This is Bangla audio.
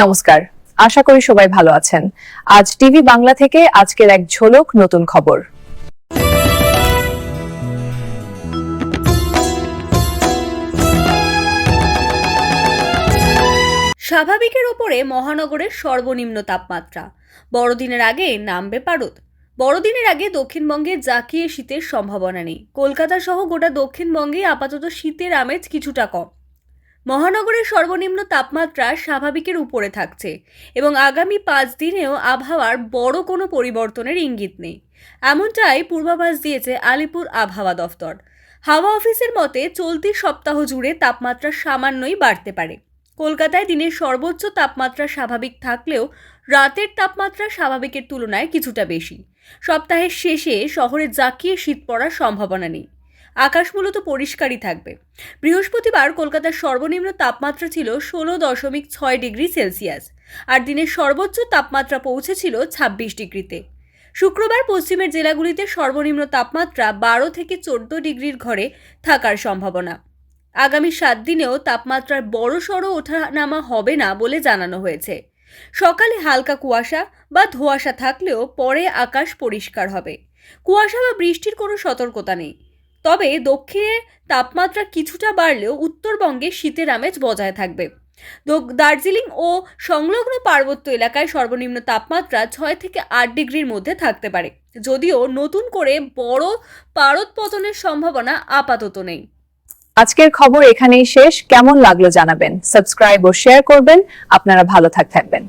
নমস্কার। আশা করি সবাই ভালো আছেন। আজ টিভি বাংলা থেকে আজকের এক ঝলক নতুন খবর। স্বাভাবিকের ওপরে মহানগরের সর্বনিম্ন তাপমাত্রা। বড়দিনের আগে নামবে পারদ বড়দিনের আগে দক্ষিণবঙ্গে জাকিয়ে শীতের সম্ভাবনা নেই। কলকাতা সহ গোটা দক্ষিণবঙ্গে আপাতত শীতের আমেজ কিছুটা কম। মহানগরের সর্বনিম্ন তাপমাত্রা স্বাভাবিকের উপরে থাকছে এবং আগামী পাঁচ দিনেও আবহাওয়ার বড় কোনো পরিবর্তনের ইঙ্গিত নেই। এমনটাই পূর্বাভাস দিয়েছে আলিপুর আবহাওয়া দফতর। হাওয়া অফিসের মতে, চলতি সপ্তাহ জুড়ে তাপমাত্রা সামান্যই বাড়তে পারে। কলকাতায় দিনের সর্বোচ্চ তাপমাত্রা স্বাভাবিক থাকলেও রাতের তাপমাত্রা স্বাভাবিকের তুলনায় কিছুটা বেশি। সপ্তাহের শেষে শহরে জাঁকিয়ে শীত পড়ার সম্ভাবনা নেই। আকাশ মূলত পরিষ্কারই থাকবে। বৃহস্পতিবার কলকাতার সর্বনিম্ন তাপমাত্রা ছিল ষোলো দশমিক ছয় ডিগ্রি সেলসিয়াস আর দিনের সর্বোচ্চ তাপমাত্রা পৌঁছেছিল ছাব্বিশ ডিগ্রিতে। শুক্রবার পশ্চিমের জেলাগুলিতে সর্বনিম্ন তাপমাত্রা বারো থেকে চোদ্দ ডিগ্রির ঘরে থাকার সম্ভাবনা। আগামী সাত দিনেও তাপমাত্রার বড় সড়ো ওঠানামা হবে না বলে জানানো হয়েছে। সকালে হালকা কুয়াশা বা ধোঁয়াশা থাকলেও পরে আকাশ পরিষ্কার হবে। কুয়াশা বা বৃষ্টির কোনো সতর্কতা নেই। তবে দক্ষিণে তাপমাত্রা কিছুটা বাড়লেও উত্তরবঙ্গে শীতের আমেজ বজায় থাকবে। দার্জিলিং ও সংলগ্ন পার্বত্য এলাকায় সর্বনিম্ন তাপমাত্রা ছয় থেকে আট ডিগ্রির মধ্যে থাকতে পারে। যদিও নতুন করে বড় পারদ পতনের সম্ভাবনা আপাতত নেই। আজকের খবর এখানেই শেষ। কেমন লাগল জানাবেন। সাবস্ক্রাইব ও শেয়ার করবেন। আপনারা ভালো থাক, থাকবেন।